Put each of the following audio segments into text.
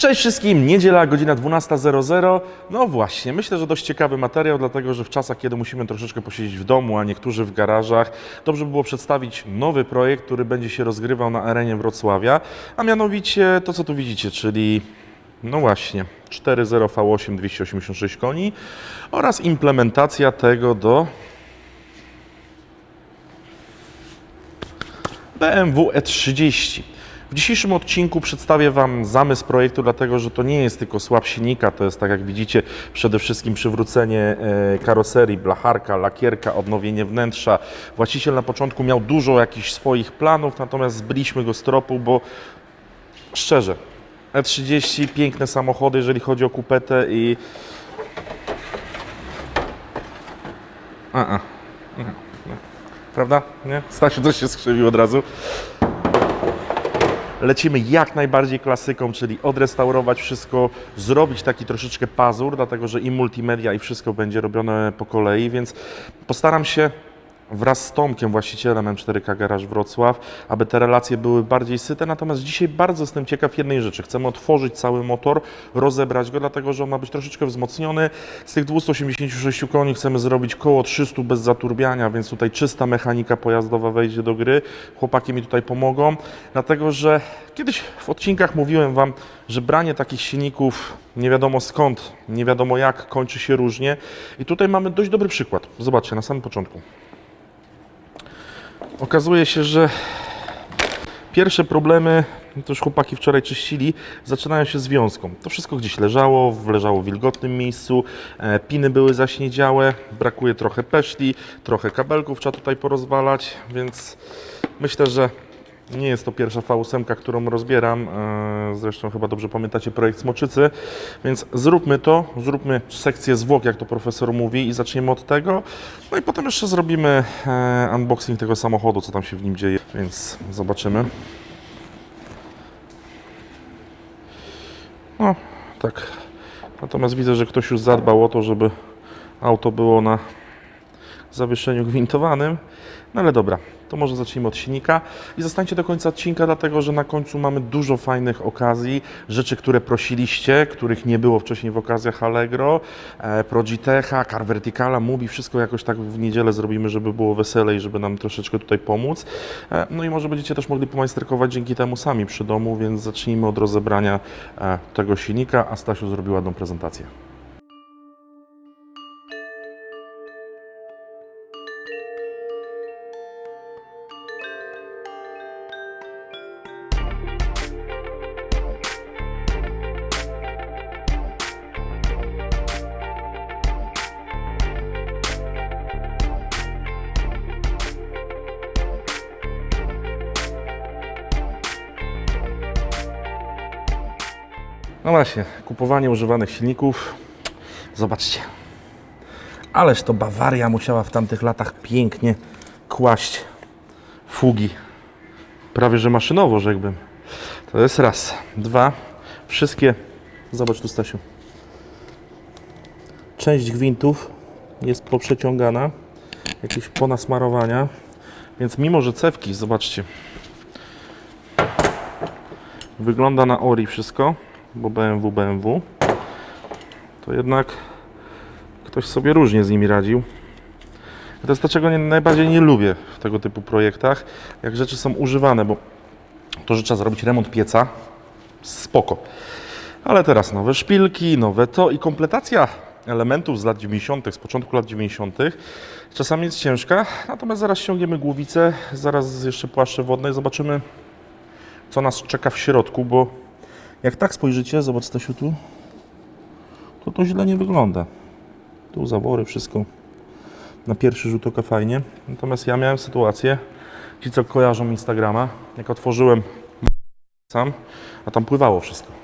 Cześć wszystkim, niedziela, godzina 12.00. No właśnie, myślę, że dość ciekawy materiał, dlatego że w czasach, kiedy musimy troszeczkę posiedzieć w domu, a niektórzy w garażach, dobrze by było przedstawić nowy projekt, który będzie się rozgrywał na arenie Wrocławia, a mianowicie to, co tu widzicie, czyli no właśnie, 4.0 V8 286 koni oraz implementacja tego do BMW E30. W dzisiejszym odcinku przedstawię Wam zamysł projektu, dlatego że to nie jest tylko słab silnika, to jest tak jak widzicie przede wszystkim przywrócenie e, karoserii, blacharka, lakierka, odnowienie wnętrza. Właściciel na początku miał dużo jakichś swoich planów, natomiast zbyliśmy go z tropu, bo szczerze, E30 piękne samochody, jeżeli chodzi o kupetę i... A, a. Mhm. Prawda? Nie? Stasiu coś się skrzywił od razu. Lecimy jak najbardziej klasyką, czyli odrestaurować wszystko, zrobić taki troszeczkę pazur, dlatego że i multimedia, i wszystko będzie robione po kolei, więc postaram się wraz z Tomkiem, właścicielem M4K Garage Wrocław, aby te relacje były bardziej syte. Natomiast dzisiaj bardzo jestem ciekaw jednej rzeczy. Chcemy otworzyć cały motor, rozebrać go, dlatego że on ma być troszeczkę wzmocniony. Z tych 286 koni chcemy zrobić koło 300 bez zaturbiania, więc tutaj czysta mechanika pojazdowa wejdzie do gry. Chłopaki mi tutaj pomogą, dlatego że kiedyś w odcinkach mówiłem Wam, że branie takich silników nie wiadomo skąd, nie wiadomo jak, kończy się różnie. I tutaj mamy dość dobry przykład. Zobaczcie, na samym początku. Okazuje się, że pierwsze problemy, to już chłopaki wczoraj czyścili, zaczynają się z wiązką. To wszystko gdzieś leżało, leżało w wilgotnym miejscu, e, piny były zaśniedziałe, brakuje trochę peszli, trochę kabelków trzeba tutaj porozwalać, więc myślę, że nie jest to pierwsza V8, którą rozbieram. e, Zresztą chyba dobrze pamiętacie projekt Smoczycy. Więc zróbmy to, zróbmy sekcję zwłok, jak to profesor mówi i zaczniemy od tego. No i potem jeszcze zrobimy e, unboxing tego samochodu, co tam się w nim dzieje. Więc zobaczymy. No, tak. Natomiast widzę, że ktoś już zadbał o to, żeby auto było na zawieszeniu gwintowanym. No ale dobra, to może zacznijmy od silnika i zostańcie do końca odcinka, dlatego że na końcu mamy dużo fajnych okazji, rzeczy, które prosiliście, których nie było wcześniej w okazjach Allegro, e, Pro GTH, Car Verticala, Mubi, wszystko jakoś tak w niedzielę zrobimy, żeby było wesele i żeby nam troszeczkę tutaj pomóc. E, no i może będziecie też mogli pomajsterkować dzięki temu sami przy domu, więc zacznijmy od rozebrania e, tego silnika, a Stasiu zrobił ładną prezentację. No właśnie, kupowanie używanych silników. Zobaczcie. Ależ to Bawaria musiała w tamtych latach pięknie kłaść fugi. Prawie że maszynowo, rzekłbym. To jest raz. Dwa. Wszystkie. Zobacz tu, Stasiu. Część gwintów jest poprzeciągana. Jakieś ponasmarowania. Więc mimo, że cewki, zobaczcie, wygląda na ori wszystko, bo BMW, BMW, to jednak ktoś sobie różnie z nimi radził. I to jest to, czego nie, najbardziej nie lubię w tego typu projektach, jak rzeczy są używane, bo to, że trzeba zrobić remont pieca, spoko. Ale teraz nowe szpilki, nowe to i kompletacja elementów z lat 90., z początku lat 90. czasami jest ciężka, natomiast zaraz ściągniemy głowicę, zaraz jeszcze płaszcze wodne i zobaczymy, co nas czeka w środku, bo jak tak spojrzycie, zobacz Stasiu tu, to to źle nie wygląda. Tu zawory, wszystko na pierwszy rzut oka fajnie. Natomiast ja miałem sytuację, ci co kojarzą Instagrama, jak otworzyłem sam, a tam pływało wszystko.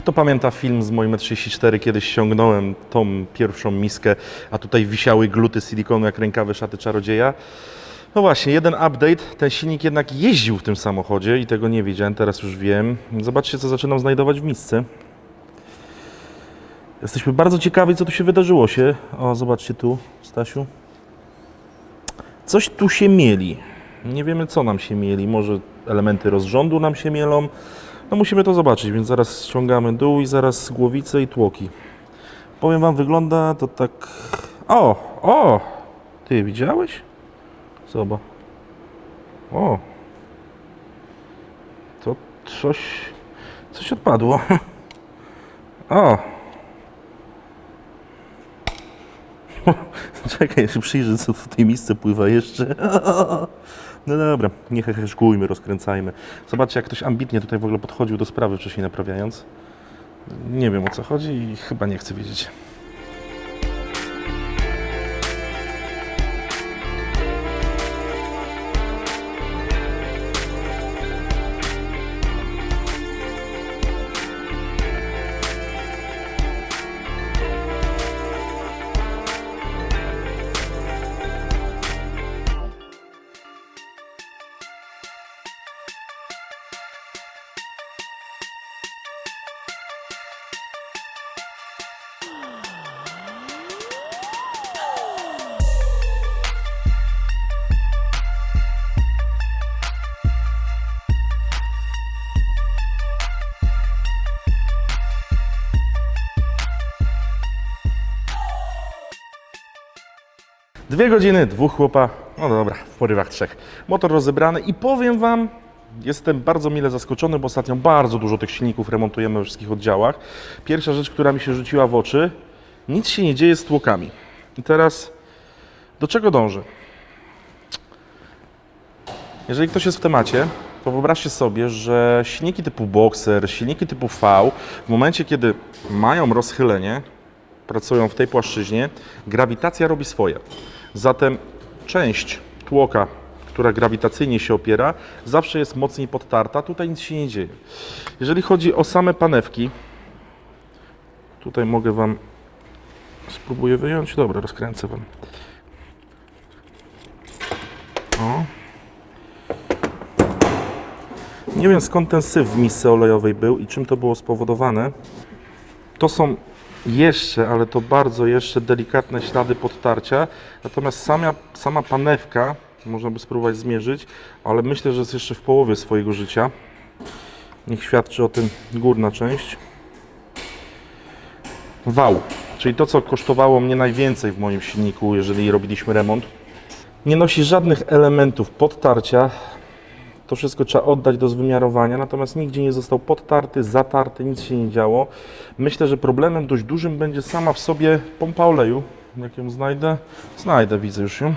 Kto pamięta film z moim 34, kiedyś ściągnąłem tą pierwszą miskę, a tutaj wisiały gluty silikonu jak rękawy szaty czarodzieja. No właśnie, jeden update, ten silnik jednak jeździł w tym samochodzie i tego nie wiedziałem, teraz już wiem. Zobaczcie, co zaczynam znajdować w misce. Jesteśmy bardzo ciekawi, co tu się wydarzyło się. O, zobaczcie tu, Stasiu. Coś tu się mieli. Nie wiemy, co nam się mieli. Może elementy rozrządu nam się mielą. No musimy to zobaczyć, więc zaraz ściągamy dół i zaraz głowicę i tłoki. Powiem Wam, wygląda to tak... O, o! Ty widziałeś? Zobacz. O! To coś... Coś odpadło. O! Czekaj, jeszcze przyjrzę, co w tej misce pływa jeszcze. No dobra, nie heheszkujmy, rozkręcajmy. Zobaczcie, jak ktoś ambitnie tutaj w ogóle podchodził do sprawy wcześniej naprawiając. Nie wiem o co chodzi i chyba nie chcę wiedzieć. Dwie godziny, dwóch chłopa, no dobra, w porywach trzech. Motor rozebrany i powiem Wam, jestem bardzo mile zaskoczony, bo ostatnio bardzo dużo tych silników remontujemy we wszystkich oddziałach. Pierwsza rzecz, która mi się rzuciła w oczy, nic się nie dzieje z tłokami. I teraz, do czego dążę? Jeżeli ktoś jest w temacie, to wyobraźcie sobie, że silniki typu Boxer, silniki typu V, w momencie kiedy mają rozchylenie, pracują w tej płaszczyźnie, grawitacja robi swoje. Zatem część tłoka, która grawitacyjnie się opiera, zawsze jest mocniej podtarta. Tutaj nic się nie dzieje. Jeżeli chodzi o same panewki, tutaj mogę Wam spróbuję wyjąć. Dobra, rozkręcę Wam. O. Nie wiem skąd ten syf w misce olejowej był i czym to było spowodowane. To są jeszcze, ale to bardzo jeszcze delikatne ślady podtarcia. Natomiast sama, sama panewka, można by spróbować zmierzyć, ale myślę, że jest jeszcze w połowie swojego życia. Niech świadczy o tym górna część. Wał, czyli to, co kosztowało mnie najwięcej w moim silniku, jeżeli robiliśmy remont. Nie nosi żadnych elementów podtarcia, to wszystko trzeba oddać do zwymiarowania, natomiast nigdzie nie został podtarty, zatarty, nic się nie działo. Myślę, że problemem dość dużym będzie sama w sobie pompa oleju. Jak ją znajdę? Znajdę, widzę już ją.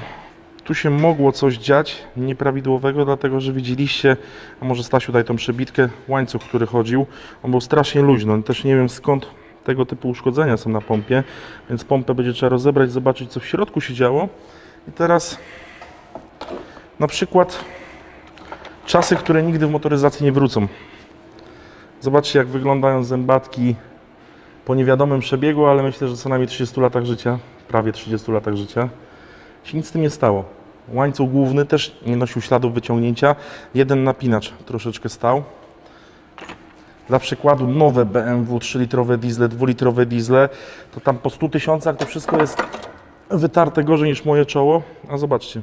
Tu się mogło coś dziać nieprawidłowego, dlatego że widzieliście, a może Stasiu daj tą przebitkę, łańcuch, który chodził, on był strasznie luźny. Też nie wiem skąd tego typu uszkodzenia są na pompie, więc pompę będzie trzeba rozebrać, zobaczyć co w środku się działo. I teraz na przykład Czasy, które nigdy w motoryzacji nie wrócą. Zobaczcie, jak wyglądają zębatki po niewiadomym przebiegu, ale myślę, że co najmniej 30 latach życia, prawie 30 latach życia, się nic z tym nie stało. Łańcuch główny też nie nosił śladów wyciągnięcia. Jeden napinacz troszeczkę stał. Dla przykładu nowe BMW 3-litrowe diesle, 2-litrowe diesle, to tam po 100 tysiącach to wszystko jest wytarte gorzej niż moje czoło. A zobaczcie,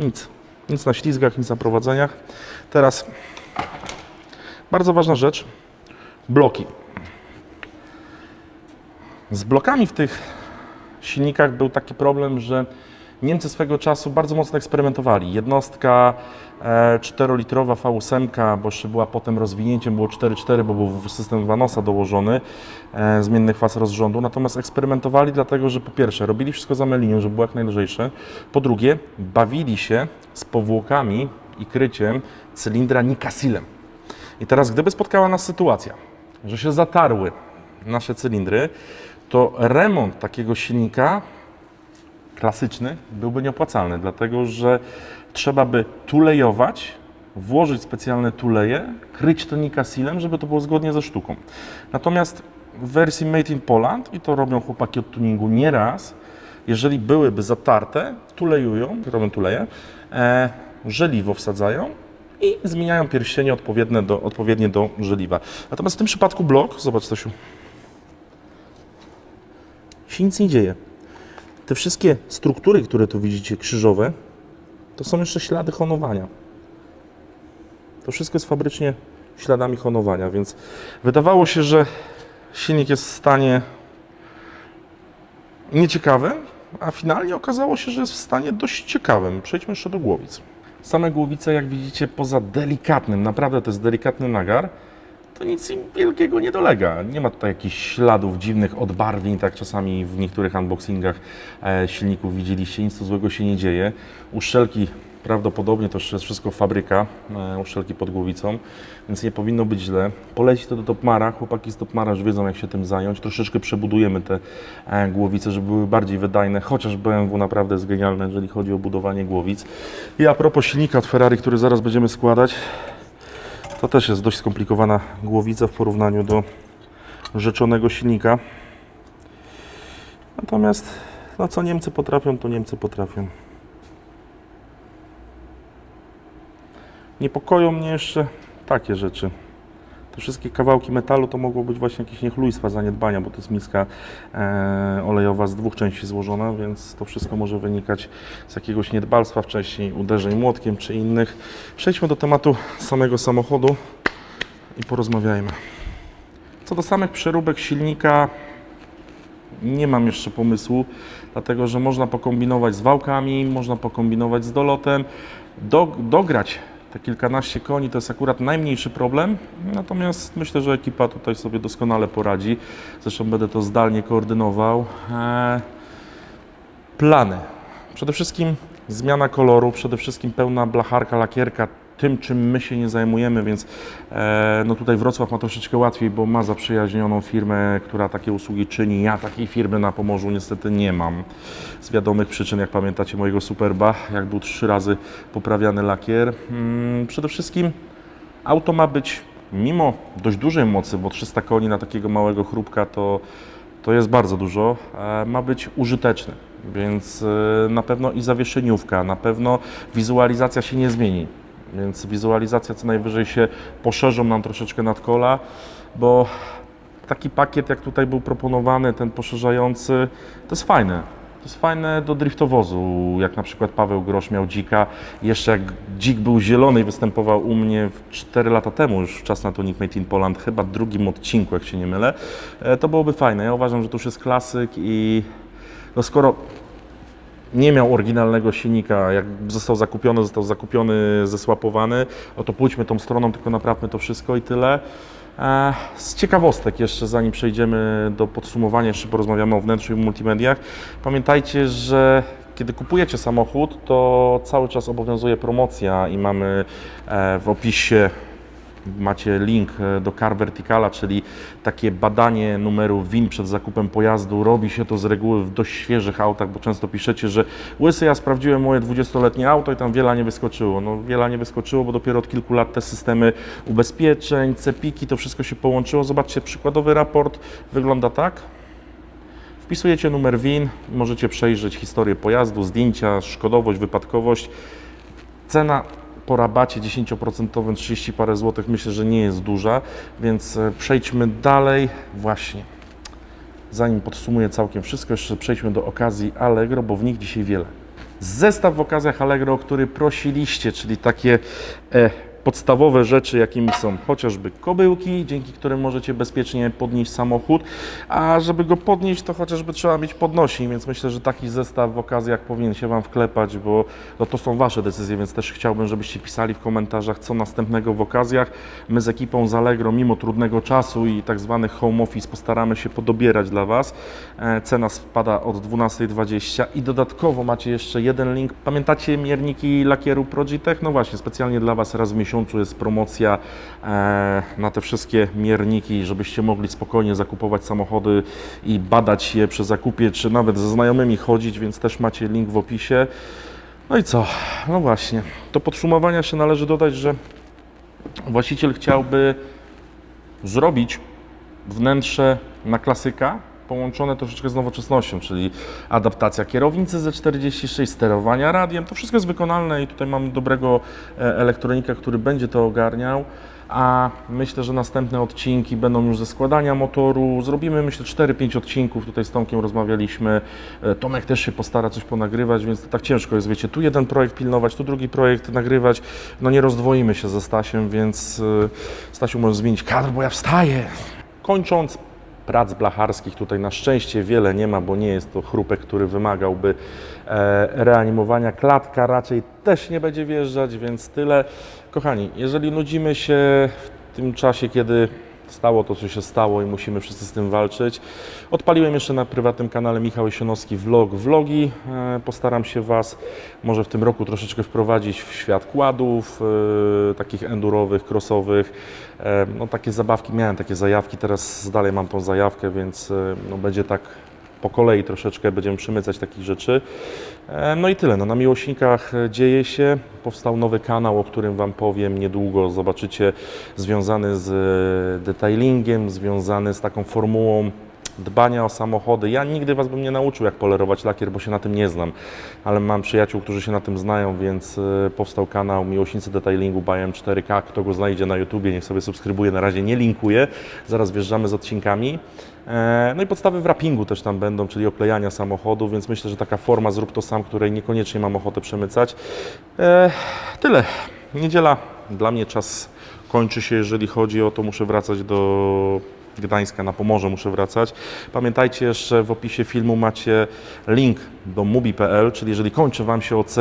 Nic. Nic na ślizgach, nic na prowadzeniach. Teraz bardzo ważna rzecz. Bloki. Z blokami w tych silnikach był taki problem, że Niemcy swego czasu bardzo mocno eksperymentowali. Jednostka e, 4-litrowa V8, bo jeszcze była potem rozwinięciem, było 4.4, bo był system Vanosa dołożony, e, zmiennych faz rozrządu. Natomiast eksperymentowali dlatego, że po pierwsze robili wszystko za melinią, żeby było jak najlżejsze. Po drugie, bawili się z powłokami i kryciem cylindra Nikasilem. I teraz, gdyby spotkała nas sytuacja, że się zatarły nasze cylindry, to remont takiego silnika klasyczny byłby nieopłacalny, dlatego że trzeba by tulejować włożyć specjalne tuleje, kryć to nikasilem, żeby to było zgodnie ze sztuką. Natomiast w wersji Made in Poland, i to robią chłopaki od tuningu nieraz, jeżeli byłyby zatarte, tulejują, robią tuleje, e, żeliwo wsadzają i zmieniają pierścienie odpowiednie do, odpowiednie do żeliwa. Natomiast w tym przypadku blok, zobacz Stasiu, się nic nie dzieje. Te wszystkie struktury, które tu widzicie, krzyżowe, to są jeszcze ślady honowania. To wszystko jest fabrycznie śladami honowania, więc wydawało się, że silnik jest w stanie nieciekawym, a finalnie okazało się, że jest w stanie dość ciekawym. Przejdźmy jeszcze do głowic. Same głowice, jak widzicie, poza delikatnym, naprawdę to jest delikatny nagar, to nic im wielkiego nie dolega. Nie ma tutaj jakichś śladów dziwnych odbarwień, tak czasami w niektórych unboxingach e, silników widzieliście, nic tu złego się nie dzieje. Uszczelki prawdopodobnie to jest wszystko fabryka, e, uszczelki pod głowicą, więc nie powinno być źle. Poleci to do Topmara, chłopaki z Topmara już wiedzą jak się tym zająć. Troszeczkę przebudujemy te e, głowice, żeby były bardziej wydajne, chociaż BMW naprawdę jest genialne, jeżeli chodzi o budowanie głowic. I a propos silnika od Ferrari, który zaraz będziemy składać, to też jest dość skomplikowana głowica w porównaniu do rzeczonego silnika. Natomiast no co Niemcy potrafią, to Niemcy potrafią. Niepokoją mnie jeszcze takie rzeczy. Te wszystkie kawałki metalu to mogło być właśnie jakieś niechlujstwa, zaniedbania, bo to jest miska e, olejowa z dwóch części złożona, więc to wszystko może wynikać z jakiegoś niedbalstwa wcześniej, uderzeń młotkiem czy innych. Przejdźmy do tematu samego samochodu i porozmawiajmy. Co do samych przeróbek silnika, nie mam jeszcze pomysłu, dlatego że można pokombinować z wałkami, można pokombinować z dolotem, do, dograć te kilkanaście koni to jest akurat najmniejszy problem, natomiast myślę, że ekipa tutaj sobie doskonale poradzi. Zresztą będę to zdalnie koordynował. Eee, plany. Przede wszystkim zmiana koloru, przede wszystkim pełna blacharka, lakierka, tym czym my się nie zajmujemy, więc e, no tutaj Wrocław ma troszeczkę łatwiej, bo ma zaprzyjaźnioną firmę, która takie usługi czyni. Ja takiej firmy na Pomorzu niestety nie mam. Z wiadomych przyczyn, jak pamiętacie mojego Superba, jak był trzy razy poprawiany lakier. Mm, przede wszystkim auto ma być mimo dość dużej mocy, bo 300 koni na takiego małego chrupka to to jest bardzo dużo, e, ma być użyteczny, więc e, na pewno i zawieszeniówka, na pewno wizualizacja się nie zmieni, więc wizualizacja co najwyżej się poszerzą nam troszeczkę nadkola, bo taki pakiet jak tutaj był proponowany, ten poszerzający, to jest fajne. To jest fajne do driftowozu, jak na przykład Paweł Grosz miał dzika. Jeszcze jak dzik był zielony i występował u mnie 4 lata temu, już czas na Tonic Made in Poland, chyba drugim odcinku, jak się nie mylę, e, to byłoby fajne. Ja uważam, że to już jest klasyk i no skoro nie miał oryginalnego silnika, jak został zakupiony, został zakupiony, zesłapowany, o to pójdźmy tą stroną, tylko naprawmy to wszystko i tyle. Z ciekawostek jeszcze, zanim przejdziemy do podsumowania, jeszcze porozmawiamy o wnętrzu i multimediach. Pamiętajcie, że kiedy kupujecie samochód, to cały czas obowiązuje promocja i mamy e, w opisie macie link e, do Car Verticala, czyli takie badanie numeru WIN przed zakupem pojazdu. Robi się to z reguły w dość świeżych autach, bo często piszecie, że łysy, ja sprawdziłem moje 20-letnie auto i tam wiele nie wyskoczyło. No wiele nie wyskoczyło, bo dopiero od kilku lat te systemy ubezpieczeń, cepiki, to wszystko się połączyło. Zobaczcie, przykładowy raport wygląda tak. Wpisujecie numer WIN, możecie przejrzeć historię pojazdu, zdjęcia, szkodowość, wypadkowość. Cena po rabacie 10% 30 parę złotych myślę, że nie jest duża, więc e, przejdźmy dalej. Właśnie. Zanim podsumuję całkiem wszystko, jeszcze przejdźmy do okazji Allegro, bo w nich dzisiaj wiele. Zestaw w okazjach Allegro, o który prosiliście, czyli takie e, podstawowe rzeczy, jakimi są chociażby kobyłki, dzięki którym możecie bezpiecznie podnieść samochód, a żeby go podnieść, to chociażby trzeba mieć podnośnik, więc myślę, że taki zestaw w okazjach powinien się Wam wklepać, bo no to są Wasze decyzje, więc też chciałbym, żebyście pisali w komentarzach, co następnego w okazjach. My z ekipą z Allegro, mimo trudnego czasu i tak zwanych home office, postaramy się podobierać dla Was. E, Cena spada od 12.20 i dodatkowo macie jeszcze jeden link. Pamiętacie mierniki lakieru Progitech? No właśnie, specjalnie dla Was raz w miesiącu jest promocja e, na te wszystkie mierniki, żebyście mogli spokojnie zakupować samochody i badać je przy zakupie, czy nawet ze znajomymi chodzić, więc też macie link w opisie. No i co? No właśnie. Do podsumowania się należy dodać, że właściciel chciałby zrobić wnętrze na klasyka połączone troszeczkę z nowoczesnością, czyli adaptacja kierownicy ze 46, sterowania radiem. To wszystko jest wykonalne i tutaj mamy dobrego e, elektronika, który będzie to ogarniał. A myślę, że następne odcinki będą już ze składania motoru. Zrobimy myślę 4-5 odcinków. Tutaj z Tomkiem rozmawialiśmy. E, Tomek też się postara coś ponagrywać, więc to tak ciężko jest, wiecie, tu jeden projekt pilnować, tu drugi projekt nagrywać. No nie rozdwoimy się ze Stasiem, więc e, Stasiu może zmienić kadr, bo ja wstaję. Kończąc, prac blacharskich tutaj na szczęście wiele nie ma, bo nie jest to chrupek, który wymagałby e, reanimowania. Klatka raczej też nie będzie wjeżdżać, więc tyle. Kochani, jeżeli nudzimy się w tym czasie, kiedy stało to, co się stało i musimy wszyscy z tym walczyć, odpaliłem jeszcze na prywatnym kanale Michał Jesionowski vlog, vlogi. E, postaram się Was może w tym roku troszeczkę wprowadzić w świat kładów, e, takich endurowych, crossowych. E, no takie zabawki, miałem takie zajawki, teraz dalej mam tą zajawkę, więc no, będzie tak po kolei troszeczkę będziemy przymycać takich rzeczy. E, No i tyle. No, na Miłośnikach e, dzieje się. Powstał nowy kanał, o którym Wam powiem niedługo. Zobaczycie, związany z e, detailingiem, związany z taką formułą dbania o samochody. Ja nigdy Was bym nie nauczył, jak polerować lakier, bo się na tym nie znam, ale mam przyjaciół, którzy się na tym znają, więc powstał kanał Miłośnicy Detailingu by M4K. Kto go znajdzie na YouTubie, niech sobie subskrybuje. Na razie nie linkuję. Zaraz wjeżdżamy z odcinkami. E, No i podstawy wrappingu też tam będą, czyli oklejania samochodu, więc myślę, że taka forma zrób to sam, której niekoniecznie mam ochotę przemycać. E, Tyle. Niedziela dla mnie czas kończy się, jeżeli chodzi o to, muszę wracać do Gdańska, na Pomorze muszę wracać. Pamiętajcie jeszcze, w opisie filmu macie link do mubi.pl, czyli jeżeli kończy Wam się OC,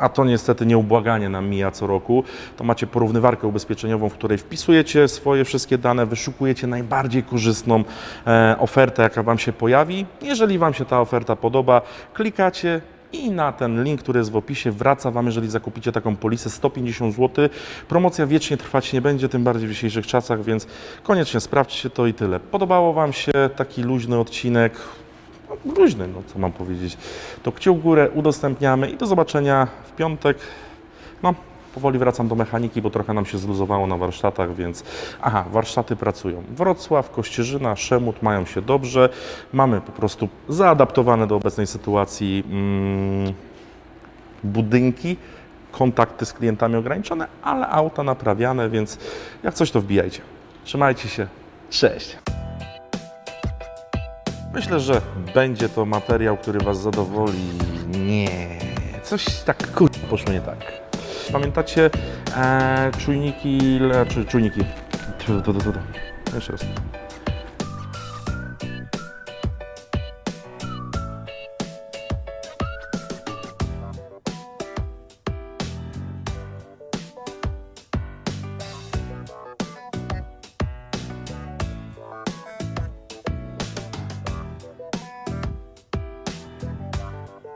a to niestety nieubłaganie nam mija co roku, to macie porównywarkę ubezpieczeniową, w której wpisujecie swoje wszystkie dane, wyszukujecie najbardziej korzystną e, ofertę, jaka Wam się pojawi. Jeżeli Wam się ta oferta podoba, klikacie i na ten link, który jest w opisie, wraca Wam, jeżeli zakupicie taką polisę 150 zł. Promocja wiecznie trwać nie będzie, tym bardziej w dzisiejszych czasach, więc koniecznie sprawdźcie to i tyle. Podobało Wam się taki luźny odcinek? Luźny, no co mam powiedzieć. To kciuk w górę udostępniamy i do zobaczenia w piątek. No, powoli wracam do mechaniki, bo trochę nam się zluzowało na warsztatach, więc aha, warsztaty pracują. Wrocław, Kościerzyna, Szemut mają się dobrze. Mamy po prostu zaadaptowane do obecnej sytuacji mm, budynki, kontakty z klientami ograniczone, ale auta naprawiane, więc jak coś to wbijajcie. Trzymajcie się. Cześć. Myślę, że będzie to materiał, który Was zadowoli. Nie, coś tak kur... poszło nie tak. Pamiętacie e, czujniki, le- czy czujniki? Tu, tu, tu. Jeszcze raz.